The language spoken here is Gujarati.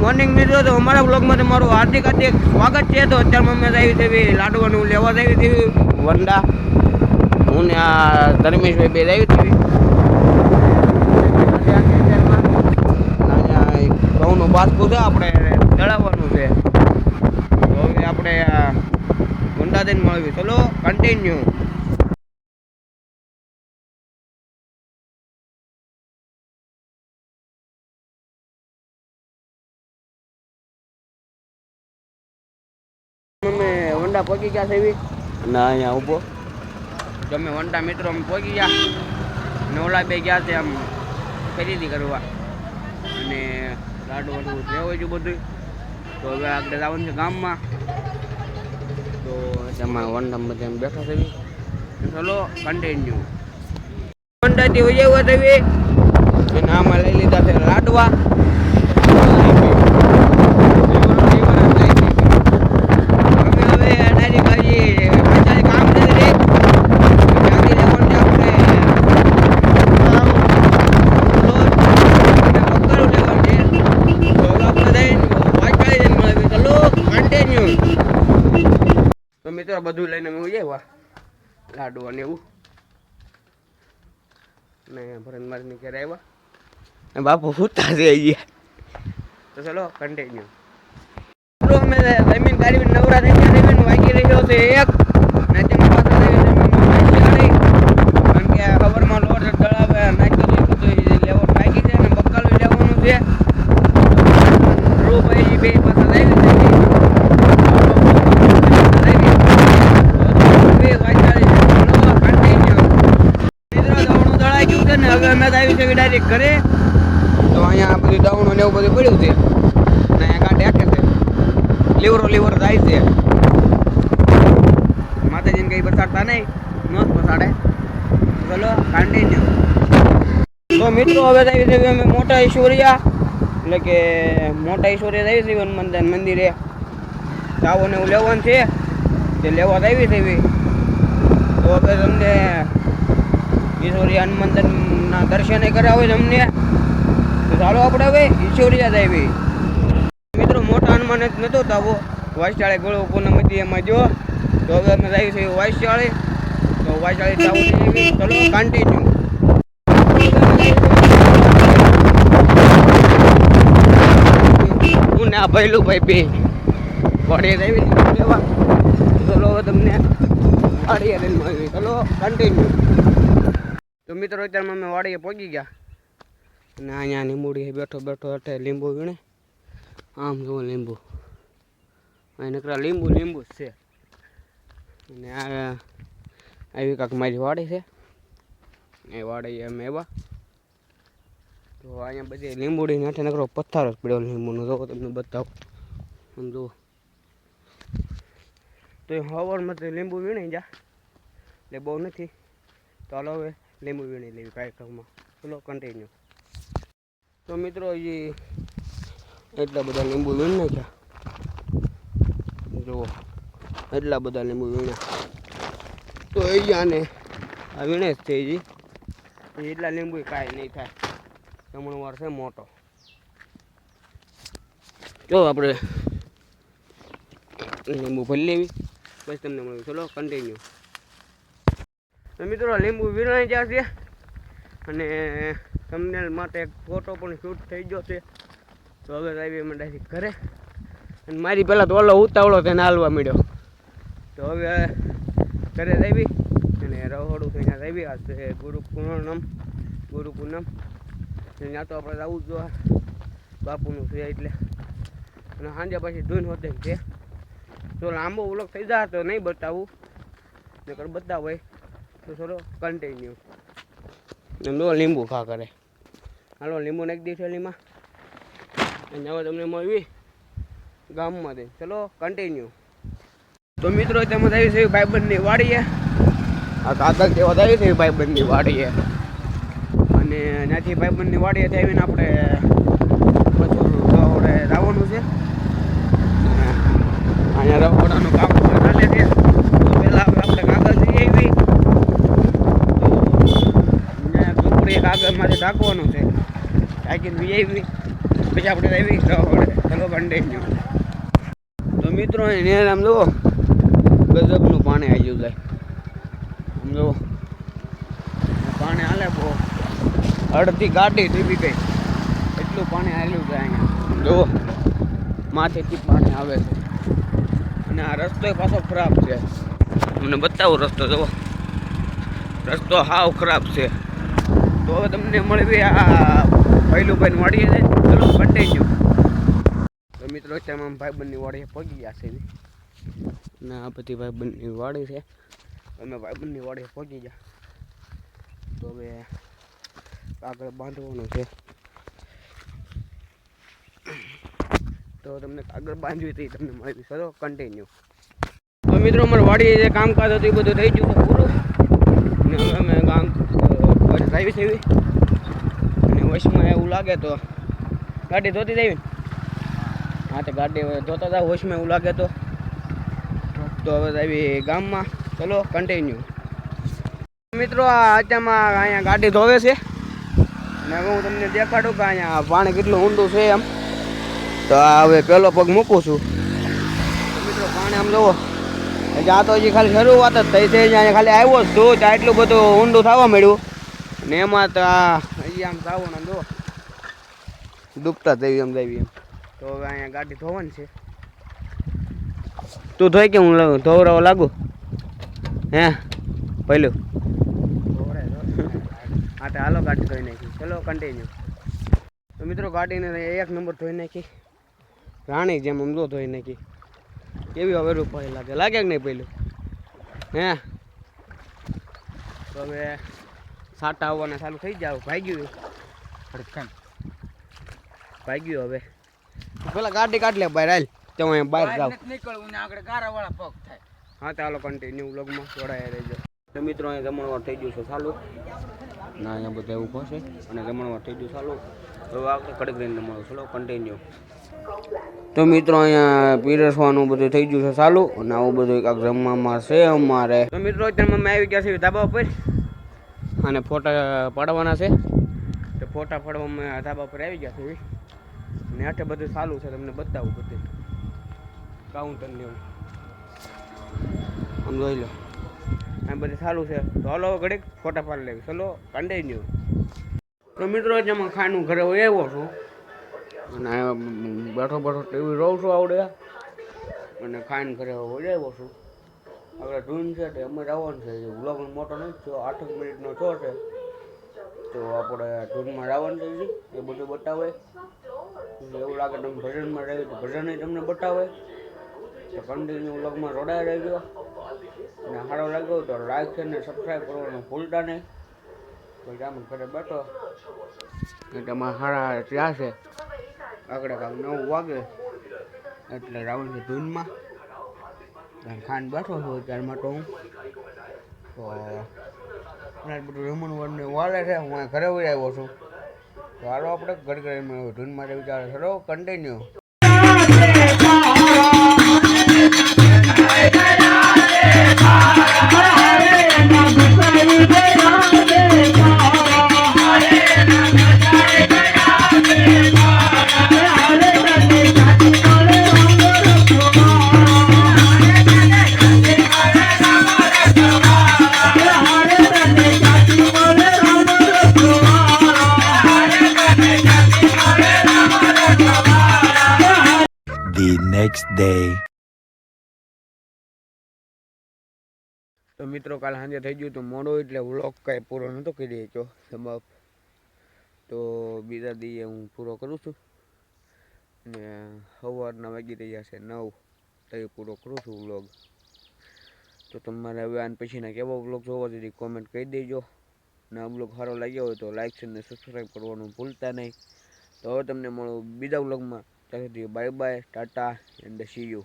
મોર્નિંગ મિત્રો, તો અમારા બ્લોગમાં તમારું હાર્દિક હાર્દિક સ્વાગત છે. તો અત્યારમાં અમે આવી એવી લાડવાનું લેવા આવી હતી વંડા હું ને આ ધર્મેશભાઈ બે આવી હતી ઘઉંનું બાસ્કું છે, આપણે દળાવવાનું છે. હવે આપણે વંડા દઈને મળવી ચલો કન્ટિન્યુ વંડા પહોંચી ગયા છે એવી. ના અહીંયા ઊભો. તમે વંટા મિત્રો અમે પહોંચી ગયા. નવલા બે ગયા છે આમ ખરીદી કરવા. અને લાડુ વાડુ લેવું છું બધું તો હવે આગળ જવાનું છે ગામમાં. તો તેમાં વંટા બધા એમ બેઠા છે ચલો કન્ટિન્યુ વંટાથી છે એવી. અને આમાં લઈ લીધા છે લાડવા અમે હવે ડાયરેક્ટ હજી પંચાયત કામ નથી રે ત્યાંથી લેવાનું છે આપણે લોટ અને બકરું લેવાનું છે તો હવે આપણે જઈને વાંચવાડી જઈને મળીએ ચલો કન્ટિન્યુ તો મિત્રો બધું લઈને અમે આવ્યા. લાડુ અને એવું. ને ભરત મારીને ઘરે આવ્યા. બાપુ ફૂટતા છે ગયા. તો ચલો કન્ટિન્યુ અમે જમીન કાઢી નવરા થઈ ગયા વાગી રહ્યો છે એક ને તેમાં પાછળ જઈને જમીનમાં વાગી ગાડી. કારણ કે આ ખબરમાં લોટ દળાવે નાખી દીધું બધું ઈ લેવાનું બાકી છે ને બકાલું લેવાનું છે ધ્રુવભાઈ બે પાછા લાવી છે બે વાગ્યાની ચલો, continue. મિત્રો દવણું દળાઈ ગયું છે ને હવે તો ડાયરેક્ટ ઘરે. તો અહીંયા બધું ડાઉન ને એવું બધું પડ્યું છે. ને અહીંયા ગાંઠ આખે છે. લીવરો લીવર જાય છે. માતાજીને કઈ બસાડતા નહીં. ન બસાડે ચલો કન્ટિન્યુ તો મિત્રો, હવે આવી છે અમે મોટા ઈશ્વરિયા એટલે કે મોટા ઈશ્વરિયા આવી છે હનુમાન મંદિરે. ચાવો ને એવું લેવાનું છે. તે લેવા આવી છે તો હવે તમને ઈશ્વરિયા હનુમંતના દર્શન કરાવે છે અમને. તો ચાલો આપણે હવે ઈશ્વરિયા દેવી મિત્રો, મોટા હનુમાન જ નતો તાવો વાયશાળે ગળો પૂનમ હતી એમાં જો. તો હવે અમે આવી છે વાયશાળે તો વાયશાળે એવી. ચલો કન્ટિન્યુ હું ને આ ભાઈ બે. વડે દેવી લેવા ચલો તમને અડી લઈને ચલો કન્ટિન્યુ મિત્રો અત્યારમાં અમે વાડીએ પહોંચી ગયા. અને અહીંયા લીંબુડી બેઠો બેઠો અઠે લીંબુ વીણે. આમ જુઓ લીંબુ. અહીં નકરા લીંબુ લીંબુ જ છે. અને આ, આવી કાંક મારી વાડી છે. એ વાડી અમે એવા તો અહીંયા બધી લીંબુડી નાઠે નકરો પથ્થર જ પડ્યો લીંબુનો. જોવો તમને બતાવો આમ જુઓ. તો હવારમાં લીંબુ વીણી જા એટલે બહુ નથી. ચાલો હવે લીંબુ વીણી લેવી કાર્યક્રમમાં ચલો કન્ટિન્યુ તો મિત્રો હજી એટલા બધા લીંબુ વીણ નાખ્યા જુઓ એટલા બધા લીંબુ વીણ્યા તો અહીંયા ને આ વીણે જ હજી હજી એટલા લીંબુ કાંઈ નહીં થાય જમણો વાર છે મોટો જો આપણે લીંબુ ભરી લેવી પછી તમને મળ્યું ચલો કન્ટિન્યુ મિત્રો, લીંબુ વીણાઈ છે. અને તમને માટે એક ફોટો પણ શૂટ થઈ ગયો છે. તો હવે આવી ડાયરેક્ટ ઘરે. અને મારી પહેલાં તો ઓલો ઉતાવળો તેને હાલવા મળ્યો તો હવે ઘરે આવી. અને રહોડું થઈને આવી. આ છે ગુરુ પૂર્ણમ ગુરુ પૂનમ. ત્યાં તો આપણે આવું જ જોવા બાપુનું છે એટલે. અને સાંજે પછી ધૂન હોતે છે. તો લાંબો ઉલક થઈ જાય તો નહીં બતાવું. નકર બતાવે તો ચલો કન્ટિન્યુ એમ જો લીંબુ ખા કરે. હાલો, લીંબુ નાખી દઈ થેલીમાં અને હવે તમને મળવી ગામમાંથી. ચલો કન્ટિન્યુ તો મિત્રો તમે આવી છે ભાઈબંધની વાડીએ. આ કાગળ તેવા આવી છે ભાઈબંધની વાડીએ. અને ત્યાંથી ભાઈબંધની વાડીએ આવીને આપણે પછી આપણે જવાનું છે. અહીંયા રખોડાનું કામ ચાલે છે તો પહેલાં આપણે કાગળ જઈ આવી તો ઝૂંપડી એક આગળમાંથી ઢાંકવાનું છે ઢાંકીને વી આવી પછી આપણે એવી ચલો કન્ટિન્યુ તો મિત્રો એને આમ જુઓ ગજબનું પાણી આવી ગયું જાય આમ જુઓ. પાણી હાલે બહુ. અડધી ગાડી ડૂબી ગઈ. એટલું પાણી આવેલું છે અહીંયા. જુઓ. માથેથી પાણી આવે છે. અને આ રસ્તો પાછો ખરાબ છે. તમને બતાવું રસ્તો જુઓ. રસ્તો હાવ ખરાબ છે. તો હવે તમને મળવી આ ભાઈ વાડીએ જાય ચલો કન્ટિન્યુ તો મિત્રો અત્યારે આમ ભાઈબંધની વાડીએ પગી ગયા છે. ને આ બધી ભાઈબંધની વાડી છે. અમે ભાઈબંધની વાડીએ પગી ગયા. તો હવે આગળ બાંધવાનું છે. તો તમને આગળ બાંધવી હતી, તમને મળી ચલો કન્ટિન્યુ તો મિત્રો અમારે વાડીએ જે કામકાજ હતું એ બધું થઈ ગયું છે પૂરું. અને અમે કામ આવી છે અને વોશમાં એવું લાગે તો ગાડી ધોતી દેવી. હા, તો ગાડી ધોતા હતા વોશમાં એવું લાગે તો. તો હવે આવી ગામમાં. ચલો કન્ટિન્યુ મિત્રો, આ અત્યારમાં અહીંયા ગાડી ધોવે છે. ને હું તમને દેખાડું કે અહીંયા પાણી કેટલું ઊંડું છે એમ. તો હવે પહેલો પગ મૂકું છું. મિત્રો પાણી આમ જુઓ જ્યાં તો હજી ખાલી શરૂઆત જ થઈ છે. અહીંયા ખાલી આવ્યો જ તું ત્યાં એટલું બધું ઊંડું થવા મળ્યું. ને એમાં તો અહીંયા આમ ને જુઓ ડૂબતા જઈએ એમ જઈએ એમ. તો હવે અહીંયા ગાડી ધોવાની છે. તું ધોઈ કે હું ધોવરાવો લાગુ? હે? પહેલું હા તો હાલો ગાડી ધોઈ નાખી. ચલો કન્ટિન્યુ તો મિત્રો, ગાડીને એક નંબર ધોઈ નાખી. રાણી જેમ અમદો ધોઈ નાખી. કેવી હવે રૂપાઈ લાગે. લાગે કે નહીં પહેલું હે? તો હવે સાટા આવવાના ચાલુ થઈ જાવ ભાગ્યું ભાઈ ભાગ્યું હવે. પેલા ગાડી કાઢ લે બહાર હાલ. તો હું બહાર જાઉં. નીકળવું ને આગળ ગારા વાળા પગ થાય. હા ચાલો કન્ટિન્યુ વ્લોગમાં જોડાયા રહેજો. તો મિત્રો અહીંયા જમણવાર થઈ ગયું છે ચાલુ. ના અહીંયા બધા ઊભા છે. અને જમણવાર થઈ ગયું ચાલુ. હવે આગળ કડક રહીને મળો ચલો કન્ટિન્યુ તો મિત્રો અહીંયા પીરસવાનું બધું થઈ ગયું છે ચાલુ. અને આવું બધું કાંક જમવામાં છે અમારે. તો મિત્રો અત્યારે મમ્મી આવી ગયા છે ધાબા ઉપર. અને ફોટા પાડવાના છે. તો ફોટા પાડવામાં ધાબા પર આવી ગયા છે ને આઠે બધું ચાલુ છે તમને બતાવું બધું. કાઉન્ટર લેવું. આમ જોઈ લો. આમ બધું સારું છે. તો હલો ઘડીક ફોટા પાડી લેવી. ચલો કન્ટિન્યુ તો મિત્રો જેમાં ખાનું ઘરે હોય આવ્યો છું. અને બેઠો બેઠો ટીવી રહું છું આવડે. અને ખાઈને ઘરે હોય આવ્યો છું. આપણે ધૂન છે તે અમે જવાનું છે. વ્લોગ મોટો નથી જો આઠ મિનિટનો છો છે, તો આપણે ધૂનમાં જવાનું છે. એ બધું બતાવે. એવું લાગે તમે ભજનમાં રહ્યું તો ભજન તમને બતાવે. તો કન્ટિન્યુ વ્લોગમાં રહી રહેજો. અને સારો લાગ્યો તો લાઈક છે ને સબસ્ક્રાઈબ કરવાનું ભૂલતા નહીં. પછી આમ ઘરે બેઠો. અમારા સારા ત્યાં છે. આગળ કામ નવ વાગે. એટલે રાવણ છે ધૂનમાં ખાન બેઠો છું ત્યારમાં તો હું તો બધું રમણવર ને વાલે છે હું ઘરે વહી આવ્યો છું તો હાલો આપણે ઘર ઘરે ધૂન માટે વિચારે ચલો કન્ટિન્યુ the next day. તો મિત્રો, કાલ સાંજે થઈ ગયું તો મોડો, એટલે વ્લોગ કાંઈ પૂરો નહોતો કરી શક્યો સમાપ તો બીજા દીએ હું પૂરો કરું છું. ને સવારના વાગી રહ્યા છે નવ, તો પૂરો કરું છું વ્લોગ તો તમારે હવે આન પછીના કેવો વ્લોગ જોવો જોઈએ કોમેન્ટ કહી દેજો. ને આ વ્લોગ સારો લાગ્યો હોય તો લાઇક છે ને સબસ્ક્રાઈબ કરવાનું ભૂલતા નહીં. તો હવે તમને મળું બીજા વ્લોગમાં ત્યાં સુધી bye bye tata and see you